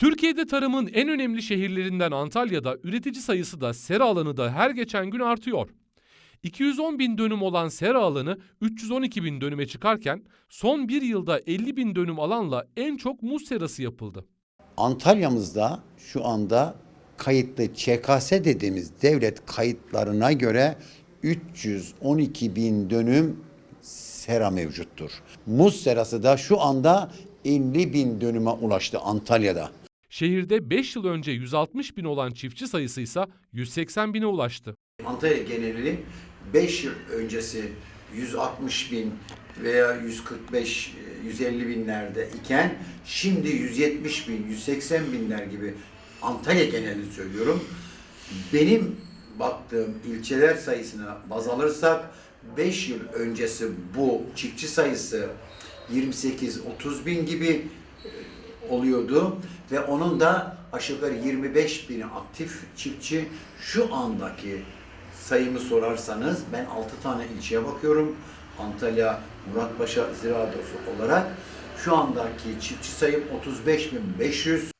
Türkiye'de tarımın en önemli şehirlerinden Antalya'da üretici sayısı da sera alanı da her geçen gün artıyor. 210 bin dönüm olan sera alanı 312 bin dönüme çıkarken son bir yılda 50 bin dönüm alanla en çok muz serası yapıldı. Antalya'mızda şu anda kayıtlı ÇKS dediğimiz devlet kayıtlarına göre 312 bin dönüm sera mevcuttur. Muz serası da şu anda 50 bin dönüme ulaştı Antalya'da. Şehirde 5 yıl önce 160 bin olan çiftçi sayısı ise 180 bine ulaştı. Antalya geneli 5 yıl öncesi 160 bin veya 145 150 binlerde iken şimdi 170 bin 180 binler gibi Antalya genelini söylüyorum. Benim baktığım ilçeler sayısına baz alırsak 5 yıl öncesi bu çiftçi sayısı 28-30 bin gibi e, oluyordu ve onun da aşağı yukarı 25 bini aktif çiftçi şu andaki sayımı sorarsanız ben 6 tane ilçeye bakıyorum. Antalya, Muratpaşa Ziraat olarak şu andaki çiftçi sayım 35.500.